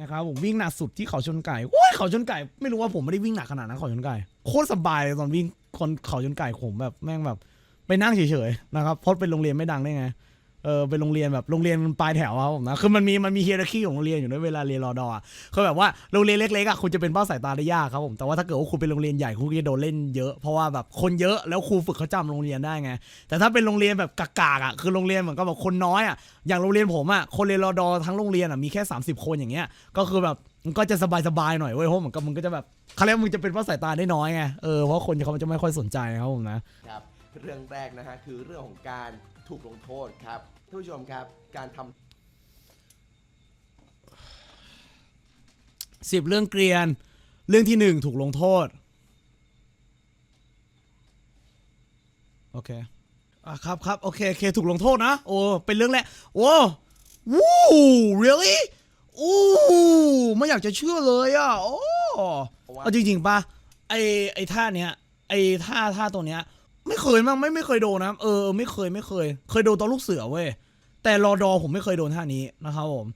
นะครับผมวิ่งหนักสุดที่เขาชนไก่โอ้ยเขาชนไก่ ไม่รู้ว่าผมไม่ได้วิ่งหนักขนาดนั้นเขาชนไก่โคตรสบายเลยตอนวิ่งคนเขาชนไก่ผมแบบแม่งแบบ ไปนั่งเฉยๆนะครับเพราะเป็นโรงเรียนไม่ดังได้ไง เออเป็นโรงเรียนแบบโรงเรียนปลายแถวอะครับผมนะคือมันมีมันมีเฮียร์คีของโรงเรียนอยู่ด้วยเวลาเรียนรอดอะคือแบบว่าโรงเรียนเล็กๆอะคุณจะเป็นเป้าสายตาได้ยากครับผมแต่ว่าถ้าเกิดว่าคุณเป็นโรงเรียนใหญ่คุณก็จะโดนเล่นเยอะเพราะว่าแบบคนเยอะแล้วครูฝึกเขาจำโรงเรียนได้ไงแต่ถ้าเป็นโรงเรียนแบบกากๆอะคือโรงเรียนเหมือนกับแบบคนน้อยอะอย่างโรงเรียนผมอะคนเรียนรอดอทั้งโรงเรียนอะมีแค่ 30 คนอย่างเงี้ยก็คือแบบมันก็จะสบายๆหน่อยเว้ยเพราะเหมือนกับมึงก็จะแบบเขาเรียกมึงจะเป็นเพราสายตาได้น้อยไงเออเพราะคนเขาจะไม่ค่อยสนใจครับผมนะครับ เรื่องแรกนะฮะคือเรื่องของการถูกลงโทษครับท่านผู้ชมครับการทำสิบเรื่องเกรียน เรื่องที่หนึ่งถูกลงโทษ โอเค อะครับครับโอเคโอเคถูกลงโทษนะ โอ้ เป็นเรื่องแรก โอ้วู้ really อู้ไม่อยากจะเชื่อเลยอะ โอ้ เอาจริงๆป่ะ ไอไอท่าเนี้ย ไอท่าท่าตัวเนี้ย ไม่เคยมั้งไม่ไม่เคยโดนนะเออไม่เคยไม่เคย เคยโดนตอนลูกเสือเว้ยแต่รอดอผมไม่เคยโดนท่านี้นะครับผม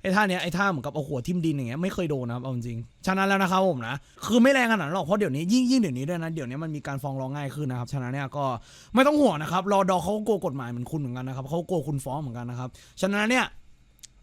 ไอ้ท่าเนี้ยไอ้ท่าเหมือนกับเอาหัวทิ่มดินอย่างเงี้ยไม่เคยโดนนะครับเอาจริงฉะนั้นแล้วนะครับผมนะคือไม่แรงขนาดหรอกเพราะเดี๋ยวนี้ยิ่งยิ่งเดี๋ยวนี้ด้วยนะเดี๋ยวนี้มันมีการฟ้องร้องง่ายขึ้นนะครับฉะนั้นเนี่ยก็ไม่ต้องห่วงนะครับรอดอเขาก็กลัวกฎหมายเหมือนคุณเหมือนกันนะครับเขาก็กลัวคุณฟ้องเหมือนกันนะครับฉะนั้นเนี่ย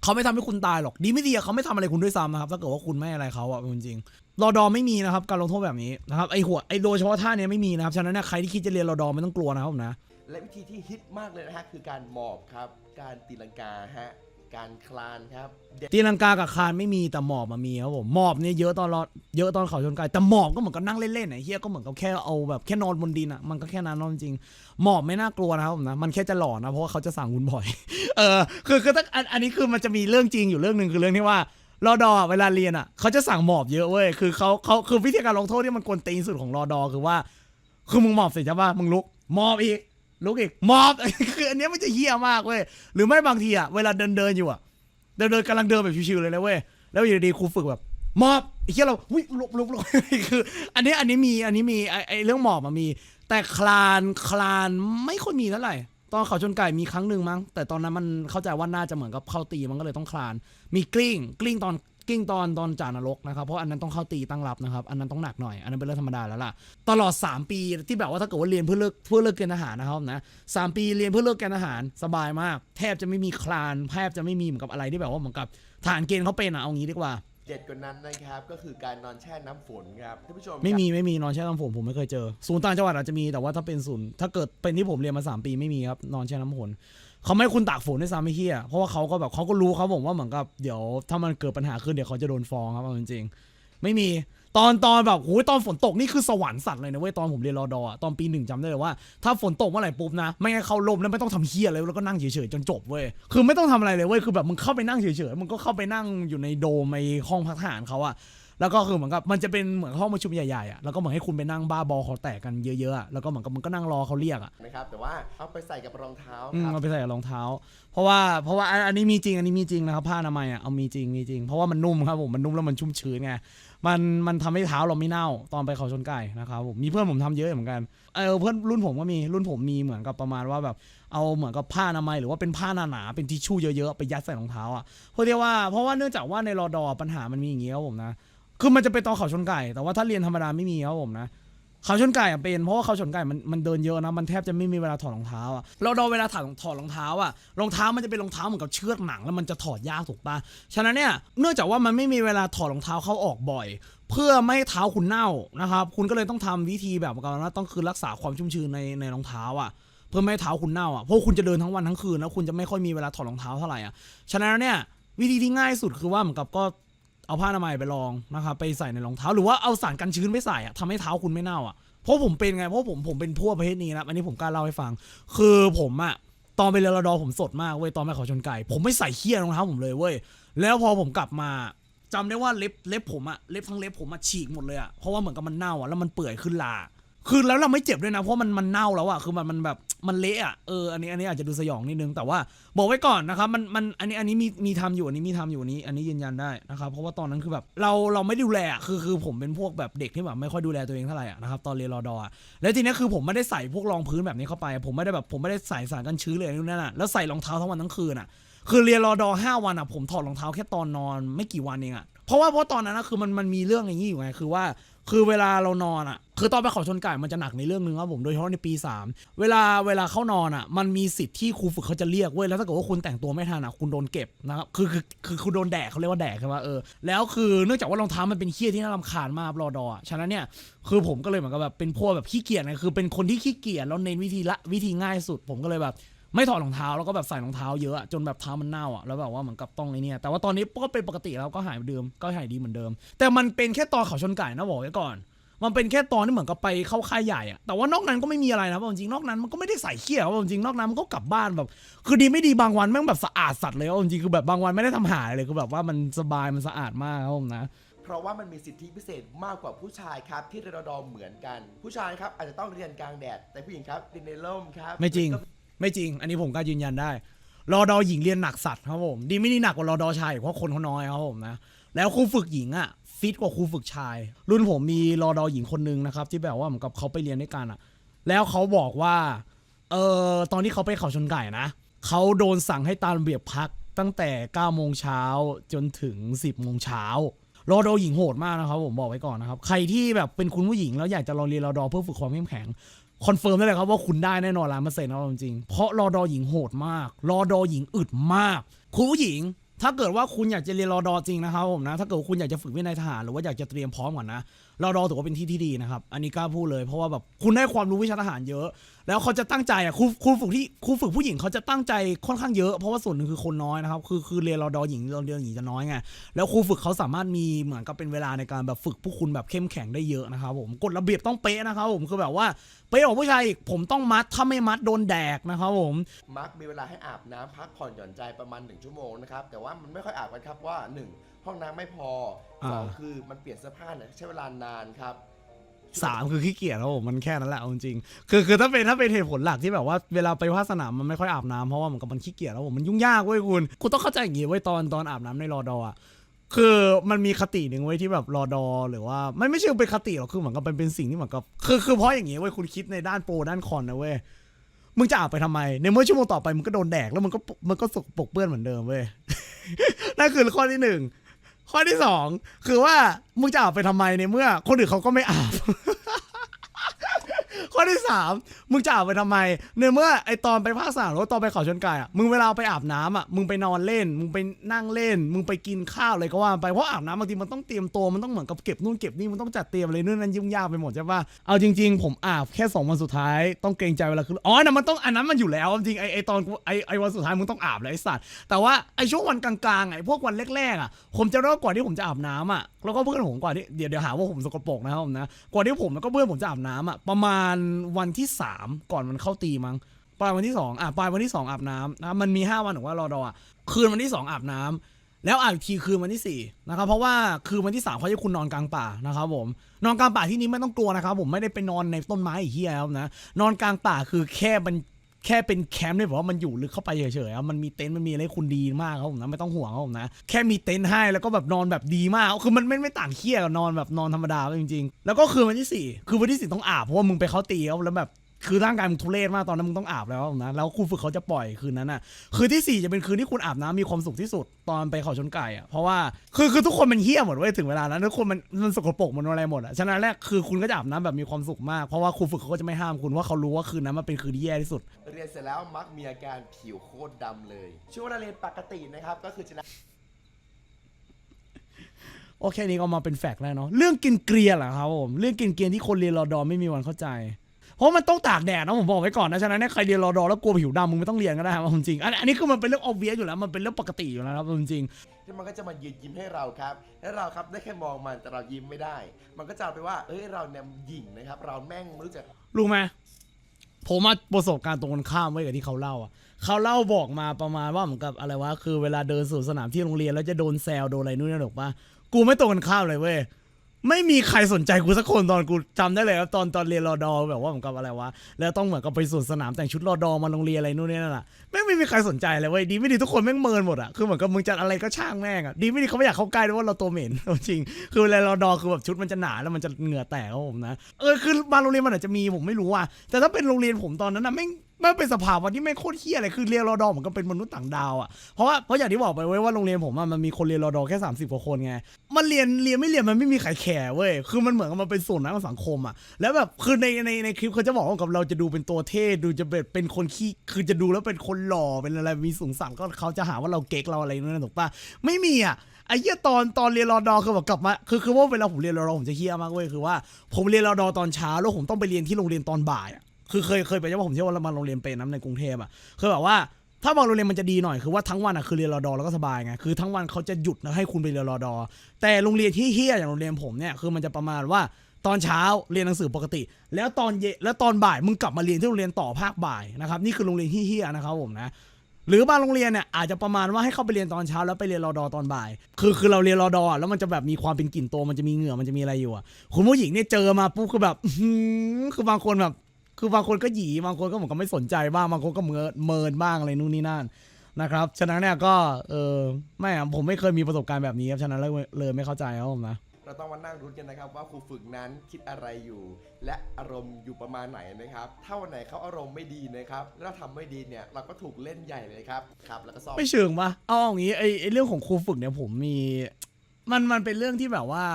เขาไม่ทำให้คุณตายหรอก ดีไม่ดีอะเขาไม่ทำอะไรคุณด้วยซ้ำนะครับ ถ้าเกิดว่าคุณไม่อะไรเขาอะเป็นจริงรอดอไม่มีนะครับ การลงโทษแบบนี้นะครับ ไอหัว ไอโดยเฉพาะท่าเนี้ยไม่มีนะครับ ฉะนั้นเนี่ยใครที่คิดจะเรียนรอดอไม่ต้องกลัวนะครับผมนะ และวิธีที่ฮิตมากเลยนะฮะคือการหมอบครับ การตีลังกาฮะ การคลานครับตีลังกากับคานไม่มีแต่หมอบมามีครับผมหมอบเนี่ยเยอะตอนรอเยอะตอนเขาชนไกลแต่หมอบก็เหมือนกับนั่งเล่นๆไอ้เฮียก็เหมือนกับแค่เอาแบบแค่นอนบนดินอะมันก็แค่นั้นนอนจริงหมอบไม่น่ากลัวนะครับผมนะมันแค่จะหลอนนะเพราะว่าเขาจะสั่งคุณบ่อย เออคือคือถ้าอันอันนี้คือมันจะมีเรื่องจริงอยู่เรื่องหนึ่งคือเรื่องที่ว่ารอดอเวลาเรียนอะเขาจะสั่งหมอบเยอะเว้ยคือเขาเขาคือวิธีการลงโทษที่มันกวนตีนสุดของรอดอคือว่า คือมึงหมอบเสร็จใช่ป่ะมึงลุกหมอบอีก ลุกอีกมอบ คืออันเนี้ยมันจะเฮี้ยมากเว้ยหรือไม่บางทีอะเวลาเดินเดินอยู่อะเดินเดินกำลังเดินแบบชิวๆเลยนะเว้ยแล้วอยู่ดีๆครูฝึกแบบมอบไอ้เหี้ยเราอุ้ยหลบหลบหลบ คือ อันนี้อันนี้มีอันนี้มีไอ้ไอ้เรื่องหมอบมันมี แต่คลานคลานไม่ค่อยมีเท่าไหร่ตอนเขาชนไก่มีครั้งหนึ่งมั้งแต่ตอนนั้นมันเข้าใจว่าน่าจะเหมือนกับเข้าตีมันก็เลยต้องคลาน มีกลิ้งกลิ้งตอน กลิ้งตอนตอนจานรกนะครับ เพราะอันนั้นต้องเข้าตีตั้งรับนะครับ อันนั้นต้องหนักหน่อย อันนั้นเป็นเรื่องธรรมดาแล้วล่ะ ตลอด 3 ปีที่แบบว่าถ้าเกิดว่าเรียนเพื่อเลิกเพื่อเลิกเกณฑ์ทหารนะครับนะสามปีเรียนเพื่อเลิกเกณฑ์ทหารสบายมาก แทบจะไม่มีคลานแทบจะไม่มีเหมือนกับอะไรที่แบบว่าเหมือนกับทหารเกณฑ์เขาเป็นอะเอางี้ดีกว่าเด็ดกว่านั้นนะครับก็คือการนอนแช่น้ำฝนครับท่านผู้ชมครับไม่มีไม่มีนอนแช่น้ำฝนผมไม่เคยเจอศูนย์ต่างจังหวัดอาจจะมีแต่ว่าถ้าเป็นศูนย์ถ้าเกิดเป็นที่ผมเรียนมาสามปีไม่มีครับนอนแช่น้ำฝน เขาไม่ให้คุณตากฝนด้วยซ้ำไม่เฮียเพราะว่าเขาก็แบบเขาก็รู้เขาบอกว่าเหมือนกับเดี๋ยวถ้ามันเกิดปัญหาขึ้นเดี๋ยวเขาจะโดนฟ้องครับเอาจริงๆไม่มีตอนตอนแบบโอ้ยตอนฝนตกนี่คือสวรรค์สัตว์เลยนะเว้ยตอนผมเรียนรอดอะตอนปีหนึ่งจำได้เลยว่าถ้าฝนตกเมื่อไหร่ปุ๊บนะ ไม่งั้นเขาลมแล้วไม่ต้องทำเฮียอะไรแล้วก็นั่งเฉยๆจนจบเว้ยคือไม่ต้องทำอะไรเลยเว้ยคือแบบมึงเข้าไปนั่งเฉยๆมึงก็เข้าไปนั่งอยู่ในโดมในห้องพักทหารเขาอะ แล้วก็คือเหมือนกับมันจะเป็นเหมือนห้องประชุมใหญ่ๆอะแล้วก็เหมือนให้คุณไปนั่งบ้าบอคอแตกกันเยอะๆอะแล้วก็เหมือนกับมึงก็นั่งรอเขาเรียกอะนะครับแต่ว่าเอาไปใส่กับรองเท้าอืคมรับเอาไปใส่กับรองเท้า เพราะว่าเพราะว่าอันอันนี้มีจริงอันนี้มีจริงนะครับผ้าอนามัยอะเอามีจริงมีจริง เพราะว่ามันนุ่มครับผมมันนุ่มแล้วมันชุ่มชื้นไงมันมันทำให้เท้าเราไม่เน่าตอนไปเขาชนไก่นะครับผมมีเพื่อนผมทำเยอะเหมือนกันเออเพื่อนรุ่นผมก็มีรุ่นผมมีเหมือนกับประมาณว่าแบบเอาเหมือนกับผ้าอนามัยหรือว่าเป็นผ้าหนาๆเป็นทิชชู่เยอะๆไปยัดใส่รองเท้าอะ เพราะที่ว่าเพราะว่าเนื่องจากว่าในรอดอปัญหามันมีอย่างงี้ครับผมนะ คือมันจะเป็นตอนเขาชนไก่ แต่ว่าถ้าเรียนธรรมดาไม่มีครับผมนะ เขาชนไก่อะเป็น เพราะว่าเขาชนไก่มันมันเดินเยอะนะ มันแทบจะไม่มีเวลาถอดรองเท้าอะเราดอเวลาถอดถอดรองเท้าอะรองเท้ามันจะเป็นรองเท้าเหมือนกับเชือกหนังแล้วมันจะถอดยากถูกปะฉะนั้นเนี่ย เนื่องจากว่ามันไม่มีเวลาถอดรองเท้าเข้าออกบ่อย เพื่อไม่ให้เท้าคุณเน่านะครับ คุณก็เลยต้องทำวิธีแบบกันว่าต้องคือรักษาความชุ่มชื้นในในรองเท้าอะเพื่อไม่ให้เท้าคุณเน่าอะเพราะคุณจะเดินทั้งวันทั้งคืนแล้วคุณจะไม่ค่อยมีเวลาถอดรองเท้าเท่าไหร่อะฉะนั้นเนี่ยวิธีที่ง่ายสุดคือว่าเหมือนกับก็ เอาผ้าอนามัยไปลองนะครับไปใส่ในรองเท้าหรือว่าเอาสารกันชื้นไปใส่อะทำให้เท้าคุณไม่เน่าอะเพราะผมเป็นไงเพราะผมผมเป็นพวกประเภทนี้นะอันนี้ผมกล้าเล่าให้ฟัง คือผมอะตอนไปเรียนรอดอผมสดมากเว้ยตอนไปเขาชนไก่ ผมไม่ใส่เขี้ยรองเท้าผมเลยเว้ยแล้วพอผมกลับมาจำได้ว่าเล็บเล็บผมอะเล็บทั้งเล็บผมอะฉีกหมดเลยอะเพราะว่าเหมือนกับมันเน่าอะแล้วมันเปื่อยขึ้นลาคือแล้วเราไม่เจ็บด้วยนะเพราะมันมันเน่าแล้วอะคือมันมันแบบ มันเละอะเอออันนี้อันนี้อาจจะดูสยองนิดนึงแต่ว่าบอกไว้ก่อนนะครับมันมันอันนี้อันนี้มีมีทำอยู่อันนี้มีทำอยู่อันนี้ อันนี้ยืนยันได้นะครับเพราะว่าตอนนั้นคือแบบเราเราไม่ดูแลอะคือคือผมเป็นพวกแบบเด็กที่แบบไม่ค่อยดูแลตัวเองเท่าไหร่อะนะครับตอนเรียนรอดอะแล้วทีนี้คือผมไม่ได้ใส่พวกรองพื้นแบบนี้เข้าไป ผมไม่ได้แบบผมไม่ได้ใส่สารกันชื้นเลยนู่นนั่นอะแล้วใส่รองเท้าทั้งวันทั้งคืนอะคือเรียนรอดอห้าวันอะผมถอดรองเท้าแค่ตอนนอนไม่กี่วันเองอะเพราะว่าเพราะตอนนั้นนะคือมันมันมีเรื่องอย่างนี้อยู่ไงคือว่า คือเวลาเรานอนอะ คือตอนไปขาชนไก่มันจะหนักในเรื่องนึงครับผม โดยเฉพาะในปี 3 เวลาเวลาเข้านอนอะ มันมีสิทธิ์ที่ครูฝึกเขาจะเรียกเว้ย แล้วถ้าเกิดว่าคุณแต่งตัวไม่ทันอะ คุณโดนเก็บนะครับ คือคือคือคุณโดนแดกเขาเรียกว่าแดกใช่ไหมเออ แล้วคือเนื่องจากว่ารองเท้ามันเป็นเคี้ยที่น่ารำคาญมากรอดออะฉะนั้นเนี่ย คือผมก็เลยเหมือนกับแบบเป็นพวกแบบขี้เกียจไงคือเป็นคนที่ขี้เกียจแล้วเน้นวิธีละวิธีง่ายสุด ผมก็เลยแบบ ไม่ถอดรองเท้าแล้วก็แบบใส่รองเท้าเยอะอะจนแบบเท้ามันเน่าอะแล้วแบบว่าเหมือนกับต้องไอ้เนี่ยแต่ว่าตอนนี้ก็เป็นปกติแล้วก็หายเดิมก็หายดีเหมือนเดิม แต่มันเป็นแค่ตอนเขาชนไก่นะบอกไว้ก่อน มันเป็นแค่ตอนที่เหมือนกับไปเข้าค่ายใหญ่อะแต่ว่านอกนั้นก็ไม่มีอะไรนะเพราะจริงๆนอกนั้นมันก็ไม่ได้ใส่เขี้ยวจริงๆนอกนั้นมันก็กลับบ้านแบบ คือดีไม่ดีบางวันแม่งแบบสะอาดสัตว์เลยเอาจริงๆคือแบบบางวันไม่ได้ทำหายเลยคือแบบว่ามันสบายมันสะอาดมากครับผมนะเพราะว่ามันมีสิทธิพิเศษมากกว่าผู้ชายครับ ที่เรียนรอดอเหมือนกัน ผู้ชายครับอาจจะต้องเรียนกลางแดดแต่ผู้หญิงครับเรียนในร่มครับไม่จริง ไม่จริง อันนี้ผมกล้ายืนยันได้รอดอหญิงเรียนหนักสัตว์ครับผม ดีไม่ดีหนักกว่ารอดอชายเพราะคนเขาน้อยครับผมนะแล้วครูฝึกหญิงอะฟิตกว่าครูฝึกชาย รุ่นผมมีรอดอหญิงคนนึงนะครับ ที่แบบว่าเหมือนกับเขาไปเรียนด้วยกันอะ แล้วเขาบอกว่าเออตอนที่เขาไปเขาชนไก่นะเขาโดนสั่งให้ตามระเบียบพักตั้งแต่9โมงเช้าจนถึง 10โมงเช้ารอดอหญิงโหดมากนะครับผมบอกไว้ก่อนนะครับ ใครที่แบบเป็นคุณผู้หญิงแล้วอยากจะลองเรียนรอดอเพื่อฝึกความเข้มแข็ง คอนเฟิร์มได้เลยครับว่าคุณได้แน่นอนล้านเปอร์เซ็นต์นะจริง เพราะรอดอหญิงโหดมาก รอดอหญิงอึดมาก คุณผู้หญิง ถ้าเกิดว่าคุณอยากจะเรียนรอดอจริงนะครับผมนะ ถ้าเกิดว่าคุณอยากจะฝึกวินัยทหารหรือว่าอยากจะเตรียมพร้อมก่อนนะ รอดอถือว่าเป็นที่ที่ดีนะครับ อันนี้กล้าพูดเลย เพราะว่าแบบคุณได้ความรู้วิชาทหารเยอะ แล้วเขาจะตั้งใจอะครูครูฝึกที่ครูฝึกผู้หญิงเขาจะตั้งใจค่อนข้างเยอะ เพราะว่าส่วนหนึ่งคือคนน้อยนะครับ คือคือเรียนรอดอหญิงรอดอหญิงจะน้อยไง แล้วครูฝึกเขาสามารถมีเหมือนกับเป็นเวลาในการแบบฝึกผู้คุณแบบเข้มแข็งได้เยอะนะครับผม กฎระเบียบต้องเป๊ะนะครับผม คือแบบว่าเป๊ะของผู้ชายอีกผมต้องมัด ถ้าไม่มัดโดนแดกนะครับผม มักมีเวลาให้อาบน้ำพักผ่อนหย่อนใจประมาณ 1 ชั่วโมงนะครับ แต่ว่ามันไม่ค่อยอาบกันครับว่า 1 ห้องน้ำไม่พอสองอ่า คือมันเปลี่ยนเสื้อผ้าเนี่ยใช้เวลานานครับ สามคือขี้เกียจครับผมมันแค่นั้นแหละเอาจริงๆคือคือถ้าเป็นถ้าเป็นเหตุผลหลักที่แบบว่าเวลาไปภาคสนามมันไม่ค่อยอาบน้ำเพราะว่าเหมือนกับมันขี้เกียจแล้วผมมันยุ่งยากเว้ยคุณคุณต้องเข้าใจอย่างงี้เว้ยตอนตอนอาบน้ำในรอดออะคือมันมีคติหนึ่งไว้ยที่แบบรอดอหรือว่าไม่ไม่ใช่เป็นคติหรอกคือเหมือนกับเป็นเป็นสิ่งที่เหมือนกับคือคือเพราะอย่างงี้เว้ยคุณคิดในด้านโปรด้านคอนนะเว้ยมึงจะอาบไปทำไม ในเมื่อชั่วโมงต่อไปมึงก็โดนแดกแล้วมันก็มันก็สกปรกเปื้อนเหมือนเดิมเว้ย นั่นคือข้อที่หนึ่ง ข้อที่สองคือว่ามึงจะอาบไปทำไมในเมื่อ คนอื่นเขาก็ไม่อาบ ข้อที่สามมึงจะอาบไปทำไมในเมื่อไอตอนไปภาคสามหรือว่าตอนไปเขาชนไก่อะมึงเวลาไปอาบน้ำอะมึงไปนอนเล่น มึงไปนั่งเล่น มึงไปกินข้าวอะไรก็ว่าไปเพราะอาบน้ำบางทีมันต้องเตรียมตัวมันต้องเหมือนกับเก็บนู่นเก็บนี่มันต้องจัดเตรียมอะไรนู่นนั่นยุ่งยากไปหมดใช่ปะเอาจริง ๆ ผมอาบแค่สองวันสุดท้ายต้องเกรงใจเวลาคืออ๋อนะมันต้องอันนั้นมันอยู่แล้วจริงๆไอไอตอนกูไอไอวันสุดท้ายมึงต้องอาบเลยไอสัตว์แต่ว่าไอช่วงวันกลางๆไอพวกวันแรกๆอะผมจะเริ่มก่อนที่ผมจะอาบน้ำอะแล้วก็เพื่อนผมก่อนที่เดี๋ยวเดี๋ยวหาว่าผมสกปรกนะครับผมนะก่อนที่ผมแล้วก็เพื่อนผมจะอาบน้ำอะประมาณวันที่สามก่อนมันเข้าตีมั้งปลายวันที่สองอะปลายวันที่สองอาบน้ำนะมันมีห้าวันของว่ารอดออะคืนวันที่สองอาบน้ำแล้วอาบทีคืนวันที่สี่นะครับเพราะว่าคืนวันที่สามเขาจะคุณนอนกลางป่านะครับผมนอนกลางป่าที่นี้ไม่ต้องกลัวนะครับผมไม่ได้ไปนอนในต้นไม้อีกที่แล้วนะนอนกลางป่าคือแค่บัน แค่เป็นแคมป์เนี่ยบอกว่ามันอยู่ลึกเข้าไปเฉยๆมันมีเต็นท์มันมีอะไรคุณดีมากครับผมนะไม่ต้องห่วงครับผมนะแค่มีเต็นท์ให้แล้วก็แบบนอนแบบดีมากคือมันไม่ไม่ต่างเคี้ยกับนอนแบบนอนธรรมดาจริงๆ แล้วก็คือวันที่สี่คือวันที่สี่ต้องอาบเพราะว่ามึงไปเขาตีเขาแล้วแบบ คือร่างกายมึงทุเรศมากตอนนั้นมึงต้องอาบแล้วนะแล้วครูฝึกเขาจะปล่อยคืนนั้นอะคืนที่สี่จะเป็นคืนที่คุณอาบน้ำมีความสุขที่สุดตอนไปเขาชนไก่อะเพราะว่าคือคือทุกคนมันเหี้ยหมดเว้ยถึงเวลานั้นทุกคนมันมันสกปรกมันอะไรหมดอะฉะนั้นแรกคือคุณก็จะอาบน้ำแบบมีความสุขมากเพราะว่าครูฝึกเขาก็จะไม่ห้ามคุณว่าเขารู้ว่าคืนนั้นมันเป็นคืนที่แย่ที่สุด เรียนเสร็จแล้วมักมีอาการผิวโคตรดำเลย ช่วงเวลาเรียนปกตินะครับ ก็คือจะโอเคนี้ก็มาเป็นแฟกต์แล้วเนาะเรื่องกินเกลียเหรอครับผมเรื่องกินเกลียที่คนเรียนรอดอไม่มีวันเข้าใจเพ ราะมันต้องตากแดดนะผมบอกไว้ก่อนนะฉะนั้นเนี่ยใครเรียนรอดอแล้วกลัวผิวดำมึงไม่ต้องเรียนก็ได้ครับจริงๆอันอันนี้คือมันเป็นเรื่อง obvious อยู่แล้วมันเป็นเรื่องปกติอยู่แล้วครับจริงที่มันก็จะมายืนยิ้มให้เราครับ และเราครับได้แค่มองมันแต่เรายิ้มไม่ได้ มันก็จะเอาไปว่า เอ้ยเราเนี่ยหยิ่งนะครับ เราแม่งไม่รู้จักๆรู้ไหมผมมาประสบการณ์ตรงกันข้ามไว้กับที่เขาเล่าอะเขาเล่าบอกมาประมาณว่าเหมือนกับอะไรวะคือเวลาเดินสู่สนามที่โรงเรียนแล้วจะโดนแซวโดนอะไรนู่นนี่หรอกปะกูไม่ตรงกันข้ามเลยเว้ย ไม่มีใครสนใจกูสักคนตอนกูจำได้เลยครับตอนตอนเรียนรอดอแบบว่าเหมือนกับอะไรวะแล้วต้องเหมือนกับไปสวนสนามแต่งชุดรอดอมาโรงเรียนอะไรนู่นนี่นั่นอะแม่งไม่มีใครสนใจเลยเว้ยดีไม่ดีทุกคนแม่งเมินหมดอะคือเหมือนกับมึงจะอะไรก็ช่างแม่งอะดีไม่ดีเขาไม่อยากเข้าใกล้ด้วยว่าเราตัวเหม็นจริง คือเวลารอดอคือแบบชุดมันจะหนาแล้วมันจะเหงื่อแตกครับผมนะเออคือบางโรงเรียนมันอาจจะมีผมไม่รู้อะแต่ถ้าเป็นโรงเรียนผมตอนนั้นนะแม่ง มันเป็นสภาวะที่ไม่โคตรเฮี้ยอะไรคือเรียนรอดอเหมือนกับเป็นมนุษย์ต่างดาวอะเพราะว่าเพราะอย่างที่บอกไปเว้ยว่าโรงเรียนผมอะมันมีคนเรียนรอดอแค่ 30กว่าคนไงมันเรียนเรียนไม่เรียนมันไม่มีใครแคร์เว้ยคือมันเหมือนกับมันเป็นส่วนนั้นของสังคมอะแล้วแบบคือในในในคลิปเขาจะบอกว่ากับเราจะดูเป็นตัวเท่ดูจะเป็นเป็นคนขี้คือจะดูแล้วเป็นคนหล่อเป็นอะไรมีสูงสังก็เขาจะหาว่าเราเก๊กเราอะไรนั่นถูกปะไม่มีอะไอ้เหี้ยตอนตอนเรียนรอดอคือแบบกลับมาคือคือว่าเวลาผมเรียนรอดอผมจะเฮี้ยมากเว้ยคือว่าผมเรียนรอดอตอนเช้าแล้วผมต้องไปเรียนที่โรงเรียนตอนบ่ายอะ คือเคยเคยไปใช่ว่าผมเชื่อว่ามันโรงเรียนเป็นน้ำในกรุงเทพอะคือแบบว่าถ้าบางโรงเรียนมันจะดีหน่อยคือว่าทั้งวันอะคือเรียนรอดอแล้วก็สบายไงคือทั้งวันเขาจะหยุดแล้วให้คุณไปเรียนรอดอ แต่โรงเรียนที่เฮี้ยอย่างโรงเรียนผมเนี่ยคือมันจะประมาณว่าตอนเช้าเรียนหนังสือปกติ แล้วตอนเย็นแล้วตอนบ่ายมึงกลับมาเรียนที่โรงเรียนต่อภาคบ่ายนะครับนี่คือโรงเรียนที่เฮี้ยนะครับผมนะหรือบางโรงเรียนเนี่ยอาจจะประมาณว่าให้เข้าไปเรียนตอนเช้าแล้วไปเรียนรอดอตอนบ่าย คือคือเราเรียนรอดอแล้วมันจะแบบมีความเป็นกลิ่นตัวมันจะมีเหงื่อมันจะมีอะไรอยู่อะคุณผู้หญิงเนี่ยเจอมาปุ๊บคือแบบคือบางคนแบบ คือบางคนก็หยีบางคนก็เหมือนกับไม่สนใจบ้างบางคนก็เมินเมินบ้างอะไรนู่นนี่นั่นนะครับ ฉะนั้นเนี่ยก็เออไม่อะผมไม่เคยมีประสบการณ์แบบนี้ครับฉะนั้นเลยเลยไม่เข้าใจครับผมนะ เราต้องมานั่งรุ้นกันนะครับ ว่าครูฝึกนั้นคิดอะไรอยู่ และอารมณ์อยู่ประมาณไหนนะครับ ถ้าวันไหนเขาอารมณ์ไม่ดีนะครับแล้วเราทำไม่ดีเนี่ยเราก็ถูกเล่นใหญ่เลยครับครับ แล้วก็ซ่อมไม่เชิงปะเอาอย่างนี้ไอ้ไอ้เรื่องของครูฝึกเนี่ยผมมี มันมันเป็นเรื่องที่แบบว่า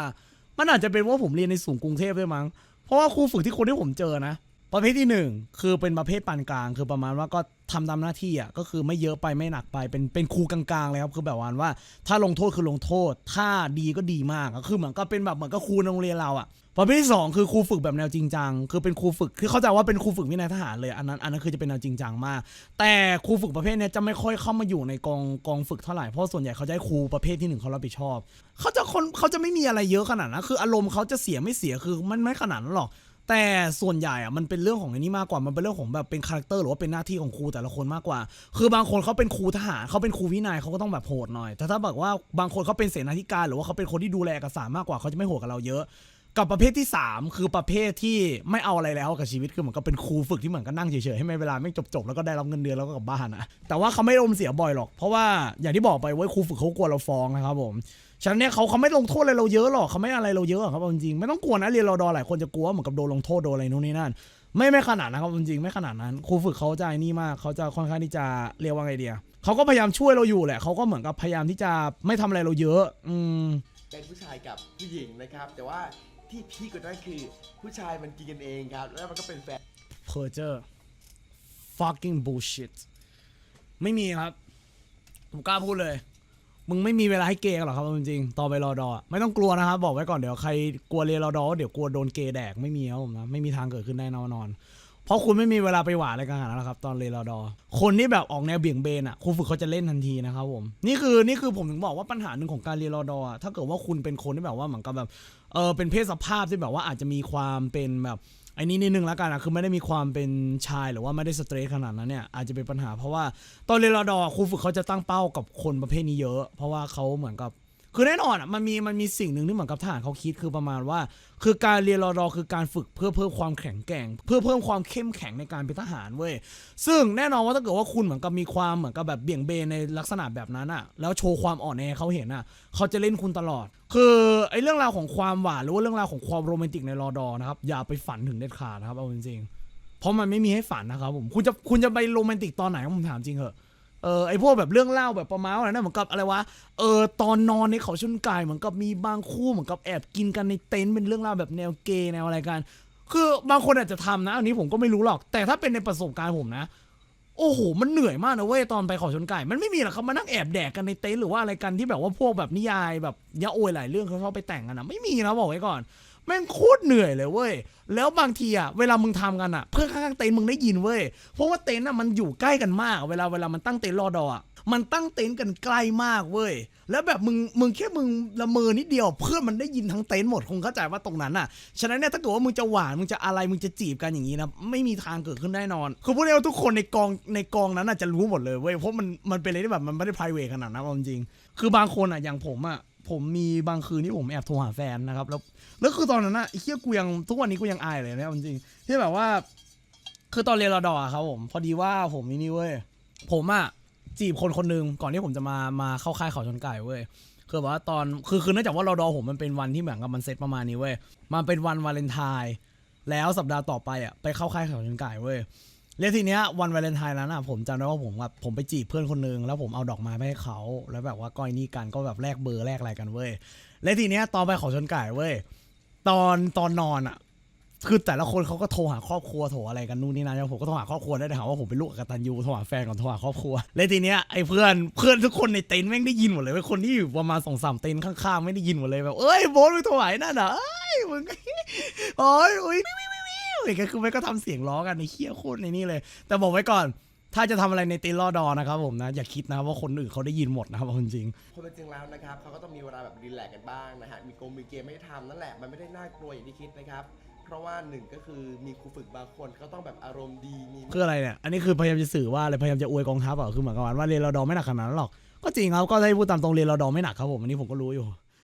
มันอาจจะเป็นว่าผมเรียนในสูงกรุงเทพด้วยมั้ง เพราะว่าครูฝึกที่คนที่ผมเจอนะ ประเภทที่หนึ่งคือเป็นประเภทปานกลาง คือประมาณว่าก็ทำตามหน้าที่อะก็คือไม่เยอะไปไม่หนักไปเป็นเป็นครูกลางๆเลยครับคือแบบว่า ถ้าลงโทษคือลงโทษ ถ้าดีก็ดีมากอะคือเหมือนก็เป็นแบบเหมือนก็ครูโรงเรียนเราอะประเภทที่สองคือครูฝึกแบบแนวจริงจังคือเป็นครูฝึกคือเข้าใจว่าเป็นครูฝึกวินัยทหารเลยอันนั้นอันนั้นคือจะเป็นแนวจริงจังมาก แต่ครูฝึกประเภทนี้จะไม่ค่อยเข้ามาอยู่ในกองกองฝึกเท่าไหร่เพราะส่วนใหญ่เขาจะให้ครูประเภทที่หนึ่งเขารับผิดชอบเขาจะคนเขาจะไม่มีอะไรเยอะขนาดนั้นคืออารมณ์เขาจะเสียไม่เสียคือมันไม่ขนาดนั้นหรอก แต่ส่วนใหญ่อะมันเป็นเรื่องของอันนี้มากกว่ามันเป็นเรื่องของแบบเป็นคาแรคเตอร์หรือว่าเป็นหน้าที่ของครูแต่ละคนมากกว่า คือบางคนเขาเป็นครูทหารเขาเป็นครูวินัยเขาก็ต้องแบบโหดหน่อย แต่ถ้าแบบว่าบางคนเขาเป็นเสนาธิการ หรือว่าเขาเป็นคนที่ดูแลเอกสารมากกว่าเขาจะไม่โหดกับเราเยอะกับประเภทที่ 3 คือประเภทที่ไม่เอาอะไรแล้วกับชีวิตคือเหมือนกับเป็นครูฝึกที่เหมือนกันนั่งเฉยๆให้ไม่เวลาไม่จบๆแล้วก็ได้รับเงินเดือนแล้วก็กลับบ้านอะแต่ว่าเขาไม่อมเสียบ่อยหรอกเพราะว่าอย่างที่บอกไปว้ยครูฝึกเขากลัวเราฟ้องนะครับผม ฉะนั้นเนี่ยเขาเขาไม่ลงโทษอะไรเราเยอะหรอกเขาไม่อะไรเราเยอะหรอกครับเอาจริงๆไม่ต้องกลัวนะเรียนรอดอหลายคนจะกลัวเหมือนกับโดนลงโทษโดนอะไรนู่นนี่นั่นไม่ไม่ขนาดนะครับจริงๆไม่ขนาดนั้นครูฝึกเขาใจนี่มากเขาจะค่อนข้างที่จะเรียกว่าไงเดียเขาก็พยายามช่วยเราอยู่แหละเขาก็เหมือนกับพยายามที่จะไม่ทำอะไรเราเยอะอืม เป็นผู้ชายกับผู้หญิงนะครับ แต่ว่าที่พีคกว่านั้นคือผู้ชายมันกินกันเองครับ แล้วมันก็เป็นแฟน เพอร์เจอร์ fucking bullshit ไม่มีครับ ผมกล้าพูดเลย มึงไม่มีเวลาให้เกย์กันหรอกครับเอาจริงๆต่อไปรอดอไม่ต้องกลัวนะครับบอกไว้ก่อนเดี๋ยวใครกลัวเรียนรอดอเดี๋ยวกลัวโดนเกย์แดกไม่มีครับผมนะไม่มีทางเกิดขึ้นแน่นอน เพราะคุณไม่มีเวลาไปหวานอะไรกันขนาดนั้นหรอกครับตอนเรียนรอดอคนที่แบบออกแนวเบี่ยงเบนอะครูฝึกเขาจะเล่นทันทีนะครับผมนี่คือนี่คือผมถึงบอกว่าปัญหาหนึ่งของการเรียนรอดอะถ้าเกิดว่าคุณเป็นคนที่แบบว่าเหมือนกับแบบเออเป็นเพศสภาพที่แบบว่าอาจจะมีความเป็นแบบ ไอ้นี้นิดนึงแล้วกันอะคือไม่ได้มีความเป็นชายหรือว่าไม่ได้สเตรทขนาดนั้นเนี่ยอาจจะเป็นปัญหาเพราะว่าตอนเรียนรอดอะครูฝึกเขาจะตั้งเป้ากับคนประเภทนี้เยอะ เพราะว่าเขาเหมือนกับ คือแน่นอนอะมันมีมันมีสิ่งหนึ่งที่เหมือนกับทหารเขาคิดคือประมาณว่า คือการเรียนรอดอคือการฝึกเพื่อเพิ่มความแข็งแกร่ง เพื่อเพิ่มความเข้มแข็งในการเป็นทหารเว้ยซึ่งแน่นอนว่าถ้าเกิดว่าคุณเหมือนกับมีความเหมือนกับแบบเบี่ยงเบนในลักษณะแบบนั้นอะ แล้วโชว์ความอ่อนแอเขาเห็นอะเขาจะเล่นคุณตลอด คือไอ้เรื่องราวของความหวานหรือว่าเรื่องราวของความโรแมนติกในรอดอนะครับอย่าไปฝันถึงเด็ดขาดนะครับเอาจริงๆเพราะมันไม่มีให้ฝันนะครับผมคุณจะคุณจะไปโรแมนติกตอนไหนผมถามจริงเหอะ เออไอพวกแบบเรื่องเล่าแบบประมาณว่าอะไรนะเหมือนกับอะไรวะเออตอนนอนในเขาชนไก่เหมือนกับมีบางคู่เหมือนกับแอบกินกันในเต็นท์เป็นเรื่องเล่าแบบแนวเกย์แนวอะไรกัน คือบางคนอาจจะทำนะ อันนี้ผมก็ไม่รู้หรอก แต่ถ้าเป็นในประสบการณ์ผมนะ โอ้โห มันเหนื่อยมากนะเว้ยตอนไปเขาชนไก่มันไม่มีหรอกครับมานั่งแอบแดกกันในเต็นท์หรือว่าอะไรกันที่แบบว่าพวกแบบนิยายแบบยาโอยหลายเรื่องเขาชอบไปแต่งกันนะไม่มีนะบอกไว้ก่อน แม่งโคตรเหนื่อยเลยเว้ย แล้วบางทีอะเวลามึงทำกันอะ เพื่อนข้างๆเต็นท์มึงได้ยินเว้ย เพราะว่าเต็นท์อะมันอยู่ใกล้กันมาก เวลาเวลามันตั้งเต็นท์รอดออะมันตั้งเต็นท์กันใกล้มากเว้ย แล้วแบบมึงมึงแค่มึงละเมอนิดเดียว เพื่อนมันได้ยินทั้งเต็นท์หมดคงเข้าใจว่าตรงนั้นอะ ฉะนั้นเนี่ยถ้าเกิดว่ามึงจะหวานมึงจะอะไรมึงจะจีบกันอย่างนี้นะไม่มีทางเกิดขึ้นแน่นอนคือพวกเราทุกคนในกองในกองนั้นอะจะรู้หมดเลยเว้ยเพราะมันมันเป็นอะไรที่แบบมันไม่ได้ p r i v a t ขนาดนั้นจริงคือบางคนอะอย่างผมอะ ผมมีบางคืนที่ผมแอบโทรหาแฟนนะครับ แล้วแล้วคือตอนนั้นอะไอ้เฮียกูยังทุกวันนี้กูยังอายเลยนะจริงๆที่แบบว่า คือตอนเรียนรอดอะครับผม พอดีว่าผมนี่นี่เว้ยผมอะจีบคนคนหนึ่งก่อนที่ผมจะมามาเข้าค่ายเขาชนไก่เว้ยคือแบบว่าตอนคือคือเนื่องจากว่ารอดอผมมันเป็นวันที่เหมือนกับมันเซตประมาณนี้เว้ยมันเป็นวันวาเลนไทน์แล้วสัปดาห์ต่อไปอะไปเข้าค่ายเขาชนไก่เว้ย แล้วทีเนี้ยวันวาเลนไทน์นั้นอะผมจำได้ว่าผมแบบผมไปจีบเพื่อนคนนึงแล้วผมเอาดอกไม้ไปให้เขาแล้วแบบว่าก้อยนี่กันก็แบบแลกเบอร์แลกอะไรกันเว้ยแล้วทีเนี้ยตอนไปขาชนไก่เว้ยตอนตอนนอนอะคือแต่ละคนเขาก็โทรหาครอบครัวโทรอะไรกันนู่นนี่นั่นแล้วผมก็โทรหาครอบครัวได้แต่หาว่าผมเป็นลูกกตันยูโทรหาแฟนก่อนโทรหาครอบครัวแล้วทีเนี้ยไอ้เพื่อนเพื่อนทุกคนในเต็นท์แม่งได้ยินหมดเลยเว้ยคนที่อยู่ประมาณสองสามเต็นท์ข้างๆไม่ได้ยินหมดเลยแบบเอ้ยโบนมึงโทรหาไอ้นั่นเหรอเอ้ยมึงโอ้ยอุ้ย อะไรก็คือไม่ก็ทำเสียงล้อกันในเคี้ยโคตรในนี่เลย แต่บอกไว้ก่อน ถ้าจะทำอะไรในเต็นท์รอดอนะครับผมนะอย่าคิดนะว่าคนอื่นเขาได้ยินหมดนะครับเอาจริงคนเป็นจริงแล้วนะครับเขาก็ต้องมีเวลาแบบรีแลกซ์กันบ้างนะฮะมีกงมีเกมให้ทำนั่นแหละมันไม่ได้น่ากลัวอย่างที่คิดนะครับเพราะว่าหนึ่งก็คือมีครูฝึกบางคนเขาต้องแบบอารมณ์ดีมีๆคืออะไรเนี่ยอันนี้คือพยายามจะสื่อว่าอะไรพยายามจะอวยกองทัพเหรอคือเหมือนกับว่าเรียนรอดอไม่หนักขนาดนั้นหรอกก็จริงครับก็ได้พูดตามตรงเรียนรอดอไม่หนักครับผมอันนี้ผมก็รู้อยู่